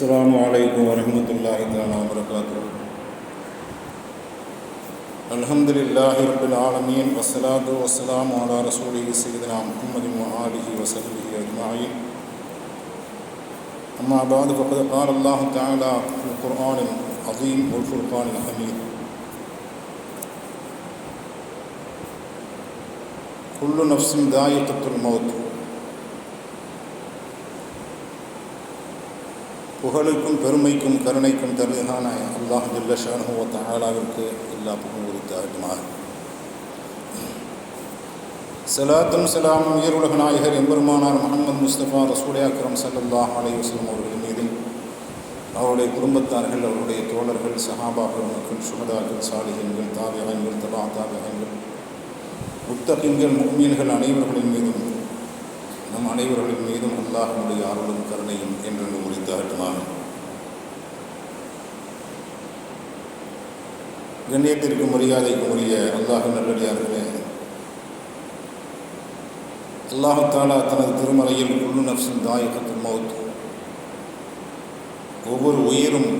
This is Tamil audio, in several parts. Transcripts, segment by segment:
السلام عليكم ورحمة الله تعالى وبركاته. الحمد لله رب العالمين والصلاة والسلام على رسوله سيدنا محمد وآله وصحبه أجمعين. أما بعد فقد قال الله تعالى في القرآن العظيم والفرقان الحميد. كل نفس ذائقة الموت. புகழுக்கும் பெருமைக்கும் கருணைக்கும் தருகான அல்லாஹ் ஜல்ல ஷானுவ தாலாவிற்கு எல்லா புகழும் உரித்தாகட்டுமாக சலாத்தும் சலாமும் உயருலக நாயகர் எம்பெருமானார் முகமது முஸ்தபா ரசூலே அக்ரம் சல்லல்லாஹ் அலை வஸ்லம் அவர்கள் மீதும் அவருடைய குடும்பத்தார்கள் அவருடைய தோழர்கள் சஹாபாக்கள் மக்கள் சுகதாக்கள் சாலிகங்கள் தாவியகங்கள் தபா தாவியகங்கள் முத்தகிங்கள் முக்மீன்கள் அனைவர்களின் மீதும் நம் அனைவர்களின் மீதும் அல்லாஹனுடைய அருளும் கருணையும் என்றென்று முடித்தாகட்டுமாக கண்ணியத்திற்கு மரியாதைக்கும் உரிய அல்லாஹ் நல்லடியார்களே அல்லாஹு தாலா தனது திருமலையில் குள்ளு நப்சின் தாயகத்து மௌத் ஒவ்வொரு உயிரும்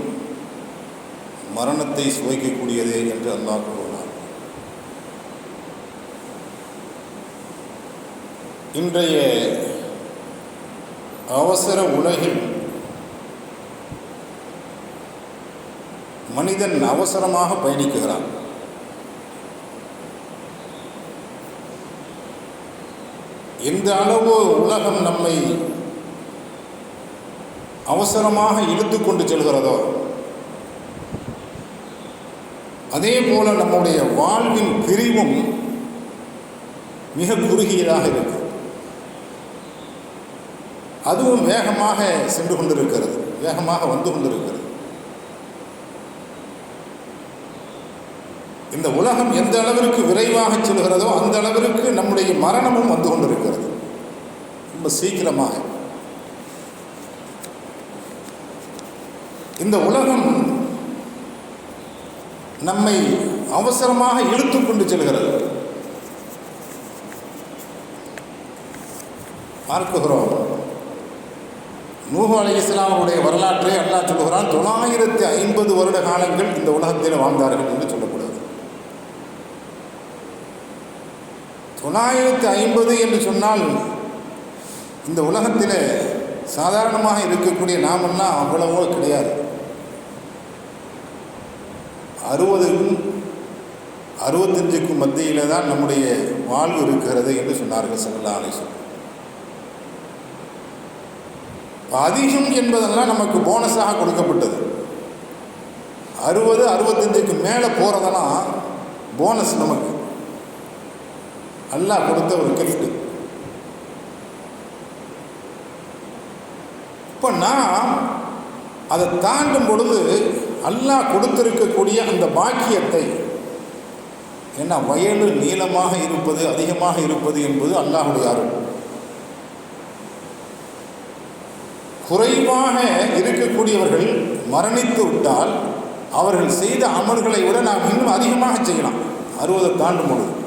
மரணத்தை சுவைக்கக்கூடியதே என்று அல்லாஹ் கூறுவார் இன்றைய அவசர உலகில் மனிதன் அவசரமாக பயணிக்குகிறான் எந்த அளவு உலகம் நம்மை அவசரமாக இழுத்து கொண்டு செல்கிறதோ அதே போல நம்முடைய வாழ்வின் பிரிவும் மிக குறுகியதாக இருக்கும் அதுவும் வேகமாக சென்று கொண்டிருக்கிறது. வேகமாக வந்து கொண்டிருக்கிறது. இந்த உலகம் எந்த அளவிற்கு விரைவாக செல்கிறதோ அந்த அளவிற்கு நம்முடைய மரணமும் வந்து கொண்டிருக்கிறது. ரொம்ப சீக்கிரமாக. இந்த உலகம் நம்மை அவசரமாக இழுத்து கொண்டு செல்கிறது. பார்க்குகிறோம். நூஹு அலி இஸ்லாமுடைய வரலாற்றை அல்லாஹ் சொல்லுகிறான் தொள்ளாயிரத்தி ஐம்பது வருட காலங்கள் இந்த உலகத்தில் வாழ்ந்தார்கள் என்று சொல்லக்கூடாது தொள்ளாயிரத்தி ஐம்பது என்று சொன்னால் இந்த உலகத்தில் சாதாரணமாக இருக்கக்கூடிய நாமெல்லாம் அவ்வளவோ கிடையாது. அறுபதுக்கும் அறுபத்தஞ்சுக்கும் மத்தியில் தான் நம்முடைய வாழ்வு இருக்கிறது என்று சொன்னார்கள் சல்லா அலிஸ்வரம் அதிகம் என்பதெல்லாம் நமக்கு போனஸாக கொடுக்கப்பட்டது. அறுபது அறுபத்தஞ்சுக்கு மேலே போகிறதெல்லாம் போனஸ் நமக்கு. அல்லாஹ் கொடுத்த ஒரு கிஃப்ட் இப்போ நான் அதை தாண்டும் பொழுது அல்லாஹ் கொடுத்திருக்கக்கூடிய அந்த பாக்கியத்தை ஏன்னா வயலு நீளமாக இருப்பது அதிகமாக இருப்பது என்பது அல்லாஹுடைய அருள். குறைவாக இருக்கக்கூடியவர்கள் மரணித்து விட்டால் அவர்கள் செய்த அமல்களை விட நாம் இன்னும் அதிகமாக செய்யலாம். அறுபதை தாண்டும் பொழுது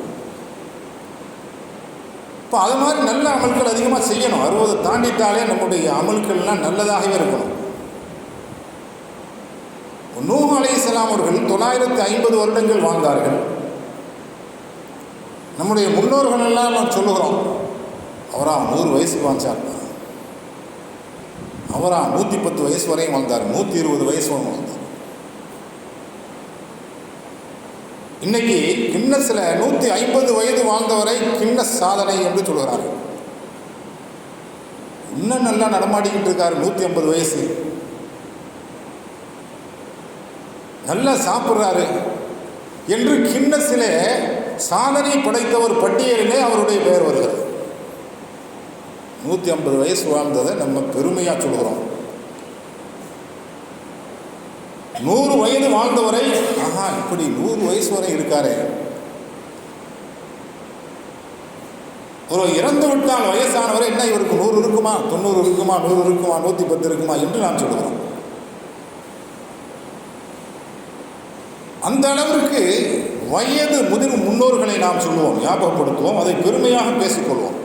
இப்போ அது மாதிரி நல்ல அமல்கள் அதிகமாக செய்யணும். அறுபதை தாண்டிட்டாலே நம்முடைய அமல்கள்லாம் நல்லதாகவே இருக்கணும். நூ அலி இஸ்லாம் அவர்கள் தொள்ளாயிரத்தி ஐம்பது வருடங்கள் வாழ்ந்தார்கள். நம்முடைய முன்னோர்கள் எல்லாம் நாம் சொல்லுகிறோம். அவரா நூறு வயசுக்கு வாழ்ந்தார். அவரா? நூற்றி பத்து வயசு வரையும் வாழ்ந்தார். நூற்றி இருபது வயசு வரையும் வாழ்ந்தார். இன்னைக்கு கின்னஸில் நூற்றி ஐம்பது வயது வாழ்ந்தவரை கின்னஸ் சாதனை என்று சொல்கிறார்கள் இன்னும் நல்லா நடமாடிக்கிட்டு இருக்காரு நூற்றி ஐம்பது வயசு. நல்லா சாப்பிட்றாரு. என்று கின்னஸிலே சாதனை படைத்தவர் பட்டியலிலே அவருடைய பெயர் வருகிறது. நூற்றி ஐம்பது வயசு வாழ்ந்ததை நம்ம பெருமையாக சொல்கிறோம். நூறு வயது வாழ்ந்தவரை ஆஹா இப்படி நூறு வயசு வரை இருக்காரே. ஒரு இறந்து விட்டால் வயசானவரை என்ன இவருக்கு நூறு இருக்குமா? தொண்ணூறு இருக்குமா? நூறு இருக்குமா? நூற்றி பத்து இருக்குமா? என்று நாம் சொல்கிறோம். அந்த அளவிற்கு வயது முதிர் முன்னோர்களை நாம் சொல்லுவோம் ஞாபகப்படுத்துவோம் அதை பெருமையாக பேசிக்கொள்வோம்.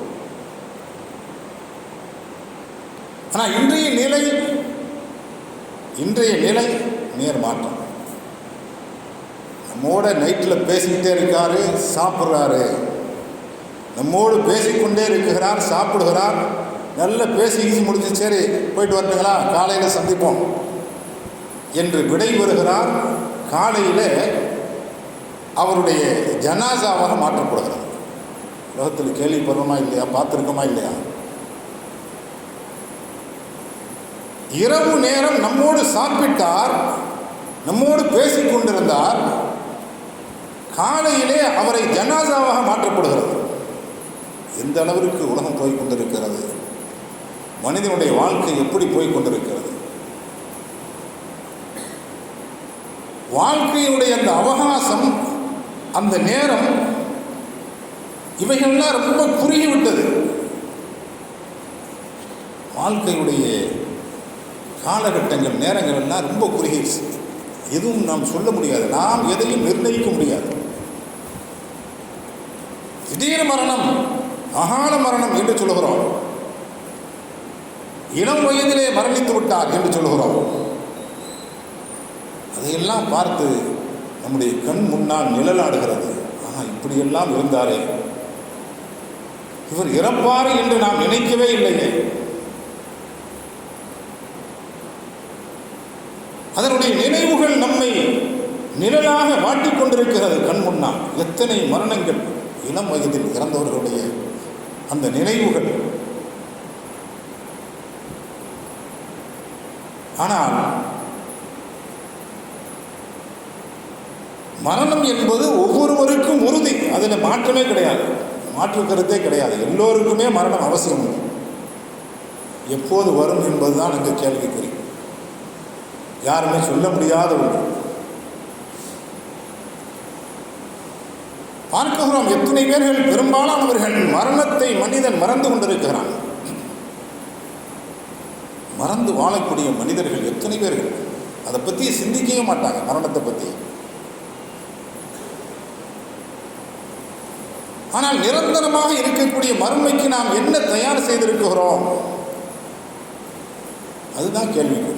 ஆனால் இன்றைய நிலை இன்றைய நிலை நேர் மாற்றம். நம்மோட நைட்டில் பேசிக்கிட்டே இருக்காரு சாப்பிட்றாரு. நம்மோடு பேசிக்கொண்டே இருக்கிறார் சாப்பிடுகிறார். நல்ல பேசி ஈசி முடிஞ்சு சரி போயிட்டு வரட்டுங்களா? காலையில் சந்திப்போம் என்று விடை வருகிறார் காலையில் அவருடைய ஜனாசாவாக மாற்றப்படுகிறது உலகத்தில் கேள்விப்படுறோமா இல்லையா? பார்த்துருக்கோமா இல்லையா? இரவு நேரம் நம்மோடு சாப்பிட்டார் நம்மோடு பேசிக் கொண்டிருந்தார். காலையிலே அவரை ஜனாசாவாக மாற்றப்படுகிறது. எந்த அளவிற்கு உலகம் போய் கொண்டிருக்கிறது? மனிதனுடைய வாழ்க்கை எப்படி போய் கொண்டிருக்கிறது? வாழ்க்கையினுடைய அந்த அவகாசம் அந்த நேரம் இவைகள்லாம் ரொம்ப குறுகிவிட்டது. வாழ்க்கையுடைய காலகட்டங்கள் நேரங்கள் எல்லாம் ரொம்ப குறுகிடுச்சு. எதுவும் நாம் சொல்ல முடியாது. நாம் எதையும் நிர்ணயிக்க முடியாது. திடீர் மரணம் அகால மரணம் என்று சொல்லுகிறோம். இளம் வயதிலே மரணித்து விட்டார் என்று சொல்லுகிறோம். அதையெல்லாம் பார்த்து நம்முடைய கண் முன்னால் நிழலாடுகிறது. ஆனால் இப்படியெல்லாம் இருந்தாரே இவர் இறப்பார் என்று நாம் நினைக்கவே இல்லையே. அதனுடைய நினைவுகள் நம்மை நிழலாக வாட்டிக் கொண்டிருக்கிறது கண் முன்னால் எத்தனை மரணங்கள் இளம் வயதில் இறந்தவர்களுடைய அந்த நினைவுகள். ஆனால் மரணம் என்பது ஒவ்வொருவருக்கும் உறுதி. அதில் மாற்றமே கிடையாது. மாற்று கருத்தே கிடையாது. எல்லோருக்குமே மரணம் அவசியம். உண்டு. எப்போது வரும் என்பதுதான் அங்கு கேள்விக்குறி. யாருமே சொல்ல முடியாத ஒன்று பார்க்கிறோம் எத்தனை பேர்கள் பெரும்பாலானவர்கள் மரணத்தை மனிதன் மறந்து கொண்டிருக்கிறான்? மறந்து வாழக்கூடிய மனிதர்கள் எத்தனை பேர்கள்? அதை பற்றி சிந்திக்கவே மாட்டாங்க மரணத்தை பற்றி ஆனால் நிரந்தரமாக இருக்கக்கூடிய மறுமைக்கு நாம் என்ன தயார் செய்திருக்கிறோம்? அதுதான் கேள்விக்குறி.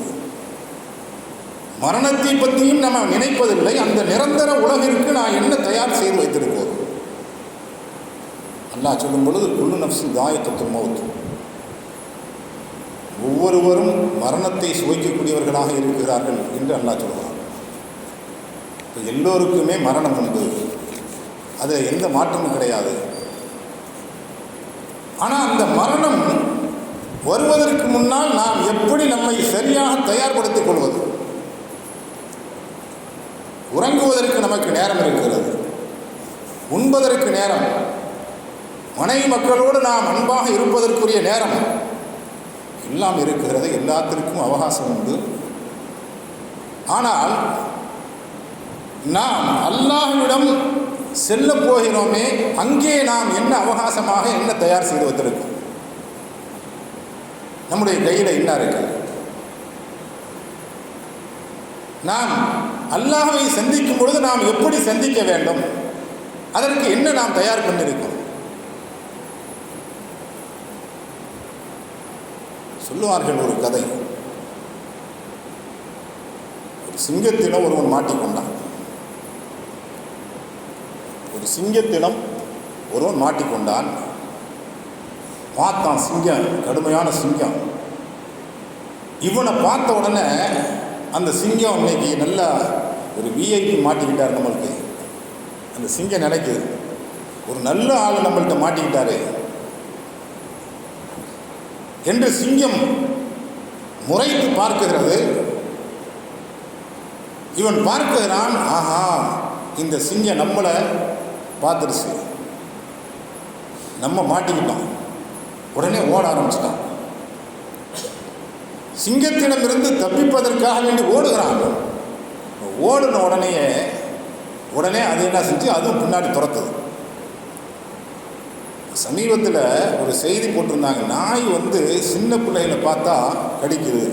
மரணத்தை பற்றியும் நம்ம நினைப்பதில்லை. அந்த நிரந்தர உலகிற்கு நான் என்ன தயார் செய்து வைத்திருக்கிறோம் அல்லாஹ் சொல்லும் பொழுது குள்ளு நப்சு தாயத்தத்து மௌத்து ஒவ்வொருவரும் மரணத்தை சுவைக்கக்கூடியவர்களாக இருக்கிறார்கள் என்று அல்லாஹ் சொல்கிறார் இப்போ எல்லோருக்குமே மரணம் உண்டு. அதில் எந்த மாற்றமும் கிடையாது. ஆனால் அந்த மரணம் வருவதற்கு முன்னால் நாம் எப்படி நம்மை சரியாக தயார்படுத்திக் கொள்வது? உறங்குவதற்கு நமக்கு நேரம் இருக்கிறது. உண்பதற்கு நேரம். மனைவி மக்களோடு நாம் அன்பாக இருப்பதற்குரிய நேரம். எல்லாம் இருக்கிறது எல்லாத்திற்கும் அவகாசம் உண்டு. ஆனால் நாம் அல்லாஹ்விடம் செல்ல போகிறோமே அங்கே நாம் என்ன அவகாசமாக என்ன தயார் செய்து வைத்திருக்கோம் நம்முடைய கையில் என்ன இருக்கு? நாம் அல்லாஹவை சந்திக்கும் பொழுது நாம் எப்படி சந்திக்க வேண்டும்? அதற்கு என்ன நாம் தயார் பண்ணியிருக்கோம் சொல்லுவார்கள் ஒரு கதை. ஒரு சிங்கத்திடம் ஒருவன் மாட்டிக்கொண்டான். ஒரு சிங்கத்திடம் ஒருவன் மாட்டிக்கொண்டான். பார்த்தான் சிங்கம் கடுமையான சிங்கம். இவனை பார்த்த உடனே அந்த சிங்கம் இன்னைக்கு நல்லா ஒரு விஐபி மாட்டிக்கிட்டார் நம்மளுக்கு. அந்த சிங்கம் நிலைக்கு ஒரு நல்ல ஆள் நம்மள்கிட்ட மாட்டிக்கிட்டாரு. என்று சிங்கம் முறைத்து பார்க்குகிறது இவன் பார்க்கிறான் ஆஹா இந்த சிங்கம் நம்மளை பார்த்துருச்சு. நம்ம மாட்டிக்கிட்டோம். உடனே ஓட ஆரம்பிச்சிட்டான். சிங்கத்திடமிருந்து தப்பிப்பதற்காக வேண்டி ஓடுகிறான். ஓடின உடனேயே உடனே அது என்ன செஞ்சு அதுவும் பின்னாடி துரத்துது. சமீபத்தில் ஒரு செய்தி போட்டிருந்தாங்க. நாய் வந்து சின்ன பிள்ளைகளை பார்த்தா கடிக்குது.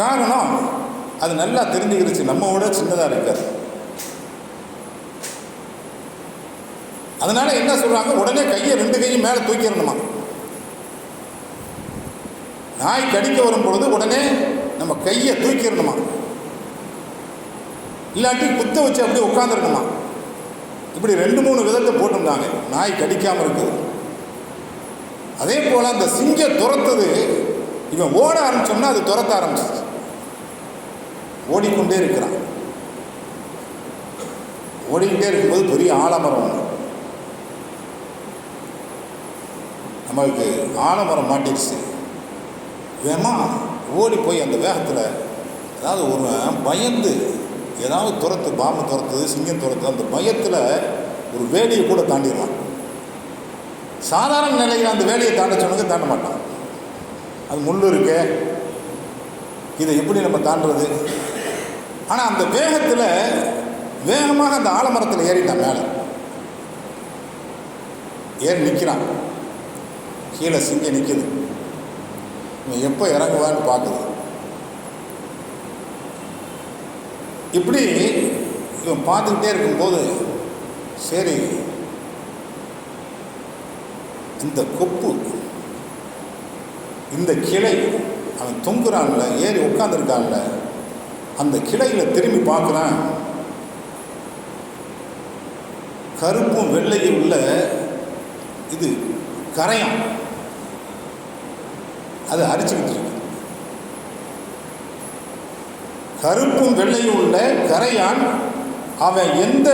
காரணம் அது நல்லா தெரிஞ்சுக்கிடுச்சு நம்ம விட சின்னதாக இருக்காது அதனால என்ன சொல்கிறாங்க உடனே கையை ரெண்டு கையும் மேலே தூக்கிடணுமா? நாய் கடிக்க வரும் பொழுது உடனே நம்ம கையை தூக்கிடணுமா? இல்லாட்டி குத்த வச்சு அப்படியே உட்காந்துருக்கணுமா இப்படி ரெண்டு மூணு விதத்தை போட்டிருந்தாங்க. நாய் கடிக்காமல் இருக்குது அதே போல் அந்த சிங்க துரத்தது. இவன் ஓட ஆரம்பிச்சோம்னா அது துரத்த ஆரம்பிச்சிச்சு ஓடிக்கொண்டே இருக்கிறான். ஓடிக்கிட்டே இருக்கும்போது பெரிய ஆலமரம் ஒன்று நம்மளுக்கு ஆலமரம் மாட்டிடுச்சு வேமா ஓடி போய் அந்த வேகத்தில் அதாவது ஒரு பயந்து ஏதாவது துரத்து பாம்பு துரத்துது சிங்கம் துரத்து அந்த பயத்தில் ஒரு வேலியை கூட தாண்டிடுவான் சாதாரண நிலையில் அந்த வேலையை தாண்ட சொன்னது தாண்ட மாட்டான். அது முள் இருக்கே. இதை எப்படி நம்ம தாண்டுறது? ஆனால் அந்த வேகத்தில் வேகமாக அந்த ஆலமரத்தில் ஏறிட்டான் மேலே. ஏறி நிற்கிறான் கீழே சிங்கம் நிற்கிது நீ எப்போ இறங்குவான்னு பார்க்குது. இப்படி இவன் பார்த்துக்கிட்டே இருக்கும்போது சரி இந்த கொப்பு இந்த கிளை அவன் தொங்குறான்ல ஏறி உட்காந்துருக்கான்ல அந்த கிளையில் திரும்பி பார்க்குறான். கருப்பும் வெள்ளையும் உள்ள இது கரையான். அது அரிச்சுக்கிட்டு இருக்கு கருப்பும் வெள்ளையும் உள்ள கரையான் அவன் எந்த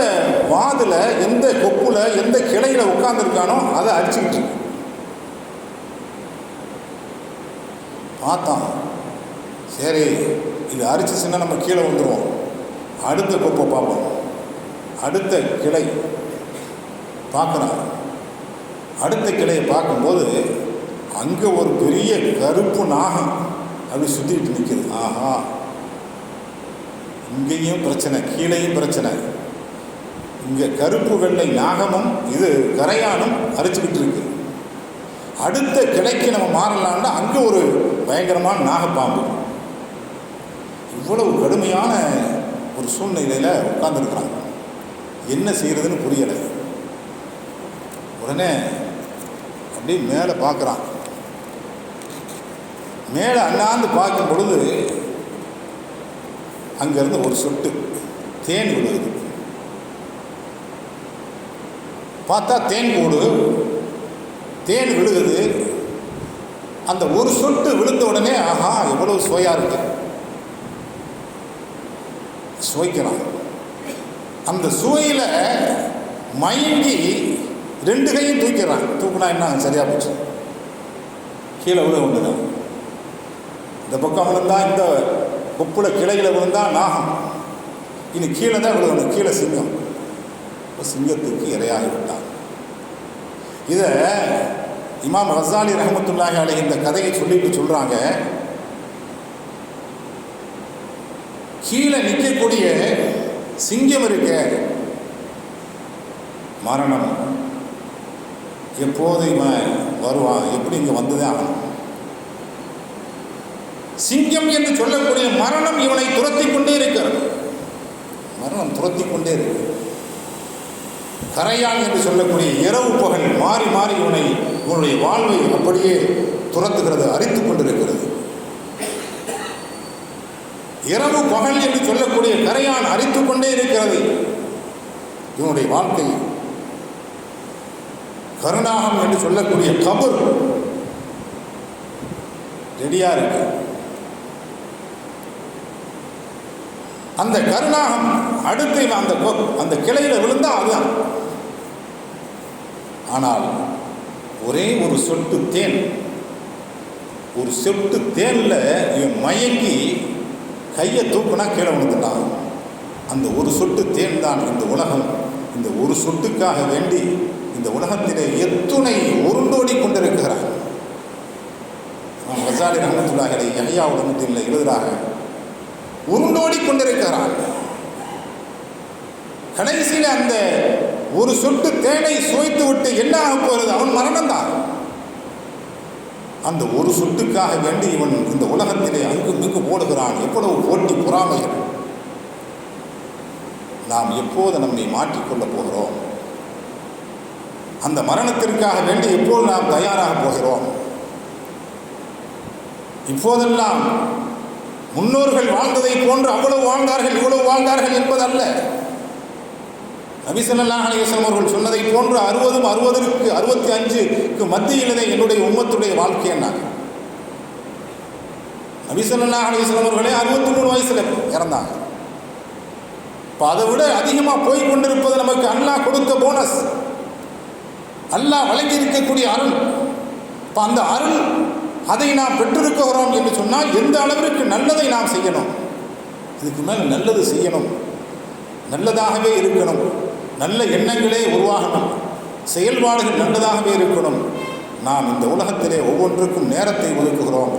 வாதில் எந்த கொப்புல எந்த கிளையில உட்கார்ந்துருக்கானோ அதை அடிச்சுக்கிட்டு இருக்கு பார்த்தான். சரி இது அரிச்சிச்சுன்னா நம்ம கீழே வந்துடுவோம் அடுத்த கொப்பை பார்ப்போம். அடுத்த கிளை பார்க்குறான். அடுத்த கிளையை பார்க்கும்போது அங்கே ஒரு பெரிய கருப்பு நாகம் அப்படி சுற்றிட்டு நிற்கிது ஆஹா. இங்கேயும் பிரச்சனை கீழேயும் பிரச்சனை. இங்கே கருப்பு வெள்ளை நாகமும் இது கரையானும் அரிச்சுக்கிட்டு இருக்கு. அடுத்த கிளைக்கு நம்ம மாறலாம்னா அங்கே ஒரு பயங்கரமான நாகப்பாம்பு. இவ்வளவு கடுமையான ஒரு சூழ்நிலையில் உட்கார்ந்துருக்குறாங்க. என்ன செய்கிறதுன்னு புரியலை. உடனே அப்படியே மேலே பார்க்குறான் மேலே அண்ணாந்து பார்க்கும் பொழுது அங்கேருந்து ஒரு சொட்டு தேன் விழுகுது. பார்த்தா தேன் கூடு தேன் விழுகுது. அந்த ஒரு சொட்டு விழுந்த உடனே ஆஹா எவ்வளவு சுவையாக இருக்கு. சுவைக்கிறான் அந்த சுவையில் மயங்கி ரெண்டு கையும் தூக்கிறான் தூக்குனா என்ன சரியாக போச்சு. கீழே விழுக ஒன்று தான் இந்த பக்கம் விழுந்தா இந்த கொப்புல கிளையில் விழுந்தா நாகம். இனி கீழே தான் விழுகணும் கீழே சிங்கம். இப்போ சிங்கத்துக்கு இரையாகி விட்டான். இதை இமாம் ரசாலி ரஹமத்துல்லாஹி அலை இந்த கதையை சொல்லிட்டு சொல்கிறாங்க கீழே நிற்கக்கூடிய சிங்கம் இருக்க மரணம் எப்போது இவன் வருவான்? எப்படி இங்கே வந்ததே ஆகணும்? சிங்கம் என்று சொல்லக்கூடிய மரணம் இவனை துரத்தி கொண்டே இருக்கிறது. மரணம் துரத்தி கொண்டே இருக்கு கரையான் என்று சொல்லக்கூடிய இரவு பகல் மாறி மாறி இவனை இவனுடைய வாழ்வை அப்படியே துரத்துகிறது அரித்துக் கொண்டிருக்கிறது. இரவு பகல் என்று சொல்லக்கூடிய கரையான் அரித்துக் கொண்டே இருக்கிறது. இவனுடைய வாழ்க்கை கருணாகம் என்று சொல்லக்கூடிய கபர் ரெடியாக இருக்கு. அந்த கருணாகம் அடுத்து அந்த அந்த கிளையில் விழுந்தால் அதுதான். ஆனால் ஒரே ஒரு சொட்டு தேன். ஒரு சொட்டு தேனில் இவன் மயங்கி கையை தூக்குனா கீழே விழுந்துட்டான். அந்த ஒரு சொட்டு தேன் தான் இந்த உலகம். இந்த ஒரு சொட்டுக்காக வேண்டி இந்த உலகத்திலே எத்துணை உருண்டோடி கொண்டிருக்கிறார் நாம் ரசாலி ரஹமத்துல்லாஹலை யஹ்யா உடம்பத்தில் எழுதுகிறாங்க உருண்டோடி கொண்டிருக்கிறான் கடைசியில் அந்த ஒரு சொட்டு தேனை சுவைத்து விட்டு என்ன ஆக போகிறது? அவன் மரணம்தான் அந்த ஒரு சொட்டுக்காக வேண்டி இவன் இந்த உலகத்திலே அங்கும் இங்கும் ஓடுகிறான் எவ்வளவு போட்டி பொறாமைகள். நாம் எப்போது நம்மை மாற்றிக்கொள்ளப் போகிறோம்? அந்த மரணத்திற்காக வேண்டி எப்போது நாம் தயாராக போகிறோம்? இப்போதெல்லாம் முன்னோர்கள் வாழ்ந்ததை போன்று அவ்வளவு வாழ்ந்தார்கள் இவ்வளவு வாழ்ந்தார்கள் என்பதல்ல. நபிசல்லா அலிவசம் அவர்கள் சொன்னதை போன்று அறுபதும் அறுபதற்கு அறுபத்தி அஞ்சுக்கு மத்தியிலே என்னுடைய உம்மத்துடைய வாழ்க்கை என்ன? நபிசல்லா அலிவசம் அவர்களே அறுபத்தி மூணு வயசுல இறந்தாங்க. இப்போ அதை விட அதிகமாக போய் கொண்டிருப்பது நமக்கு அல்லாஹ் கொடுத்த போனஸ். அல்லாஹ் வழங்கி இருக்கக்கூடிய அருள். இப்போ அந்த அருள் அதை நாம் பெற்றிருக்கிறோம் என்று சொன்னால் எந்த அளவிற்கு நல்லதை நாம் செய்யணும்? இதுக்கு மேல் நல்லது செய்யணும். நல்லதாகவே இருக்கணும். நல்ல எண்ணங்களே உருவாகணும். செயல்பாடுகள் நல்லதாகவே இருக்கணும். நாம் இந்த உலகத்திலே ஒவ்வொன்றுக்கும் நேரத்தை ஒதுக்குகிறோம்.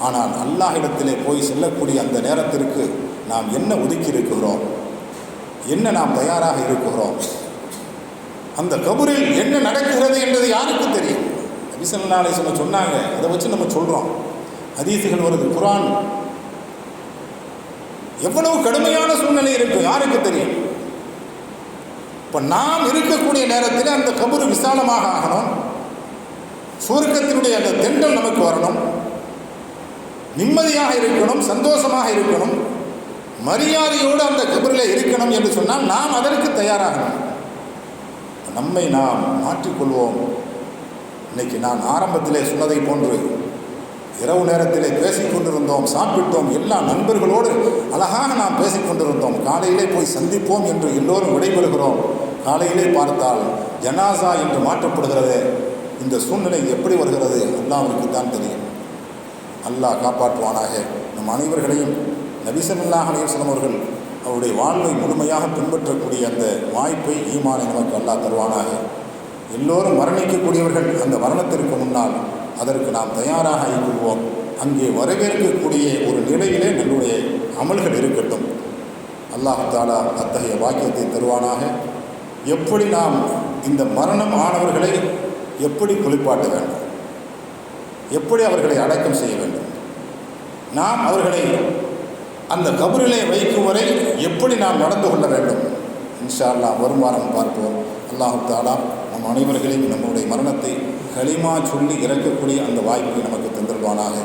ஆனால் அல்லாஹிடத்திலே போய் செல்லக்கூடிய அந்த நேரத்திற்கு நாம் என்ன ஒதுக்கி இருக்கிறோம்? என்ன நாம் தயாராக இருக்கிறோம்? அந்த கபூரில் என்ன நடக்கிறது என்பது யாருக்கு தெரியும்? நபிசல்லாலே சொல்ல சொன்னாங்க. அதை வச்சு நம்ம சொல்கிறோம் அதீசுகள் வருது. குரான் எவ்வளவு கடுமையான சூழ்நிலை இருக்கு. யாருக்கு தெரியும்? இப்போ நாம் இருக்கக்கூடிய நேரத்தில் அந்த கபூர் விசாலமாக ஆகணும். சுருக்கத்தினுடைய அந்த தெண்டல் நமக்கு வரணும். நிம்மதியாக இருக்கணும். சந்தோஷமாக இருக்கணும். மரியாதையோடு அந்த கபரில் இருக்கணும் என்று சொன்னால் நாம் அதற்கு தயாராகணும். நம்மை நாம் மாற்றிக்கொள்வோம். இன்னைக்கு நான் ஆரம்பத்திலே சொன்னதை போன்று இரவு நேரத்திலே பேசிக்கொண்டிருந்தோம் சாப்பிட்டோம். எல்லா நண்பர்களோடு அழகாக நாம் பேசிக்கொண்டிருந்தோம் காலையிலே போய் சந்திப்போம் என்று எல்லோரும் விடைபெறுகிறோம். காலையிலே பார்த்தால் ஜனாசா என்று மாற்றப்படுகிறது. இந்த சூழ்நிலை எப்படி வருகிறது? அல்லாஹ்வுக்கு தான் தெரியும். அல்லாஹ் காப்பாற்றுவானாக. நம் அனைவர்களையும் நபிசல்லாஹ் அலையம் அவர்கள் அவருடைய வாழ்வை முழுமையாக பின்பற்றக்கூடிய அந்த வாய்ப்பை ஈமானை நமக்கு அல்லாஹ் தருவானாக. எல்லோரும் மரணிக்கக்கூடியவர்கள் அந்த மரணத்திற்கு முன்னால் அதற்கு நாம் தயாராக ஆகிக்கொள்வோம் அங்கே வரவேற்கக்கூடிய ஒரு நிலையிலே நம்முடைய அமல்கள் இருக்கட்டும். அல்லாஹ் தாலா அத்தகைய வாக்கியத்தை தருவானாக. எப்படி நாம் இந்த மரணம் ஆனவர்களை எப்படி குளிப்பாட்ட வேண்டும்? எப்படி அவர்களை அடக்கம் செய்ய வேண்டும்? நாம் அவர்களை அந்த கபரிலே வைக்கும் வரை எப்படி நாம் நடந்து கொள்ள வேண்டும்? இன்ஷா அல்லாஹ் வருமானம் பார்ப்போம். அல்லாஹு தாலா நம் அனைவர்களையும் நம்முடைய மரணத்தை களிமா சொல்லி இறக்கக்கூடிய அந்த வாய்ப்பை நமக்கு தந்திருவானாக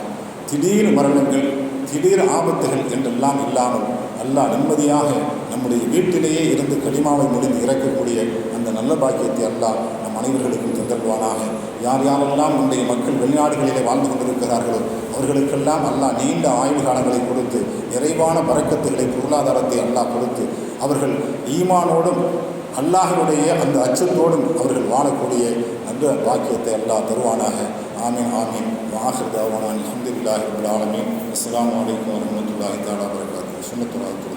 திடீர் மரணங்கள் திடீர் ஆபத்துகள் என்றெல்லாம் இல்லாமல் அல்லாஹ் நிம்மதியாக நம்முடைய வீட்டிலேயே இருந்து களிமாவை முடிந்து இறக்கக்கூடிய அந்த நல்ல பாக்கியத்தை அல்லாஹ் நம் அனைவர்களுக்கும் தந்தருவானாக யார் யாரெல்லாம் நம்முடைய மக்கள் வெளிநாடுகளிலே வாழ்ந்து கொண்டிருக்கிறார்களோ அவர்களுக்கெல்லாம் அல்லாஹ் நீண்ட ஆயுள் காலங்களை கொடுத்து நிறைவான பறக்கத்துகளை பொருளாதாரத்தை அல்லாஹ் கொடுத்து அவர்கள் ஈமானோடும் அல்லாஹனுடைய அந்த அச்சத்தோடு அவர்கள் வாழக்கூடிய நல்ல பாக்கியத்தை அல்லாஹ் தருவானாக. ஆமீன் ஆமீன். வாஹர் தாவானான் அஹமதுல்லாஹி ரபுல் ஆலமீன். அஸ்லாம் வலைக்கம் வரமத்துல்லாஹி தாலா வரகாத்து சுன்னத்துல்லாஹி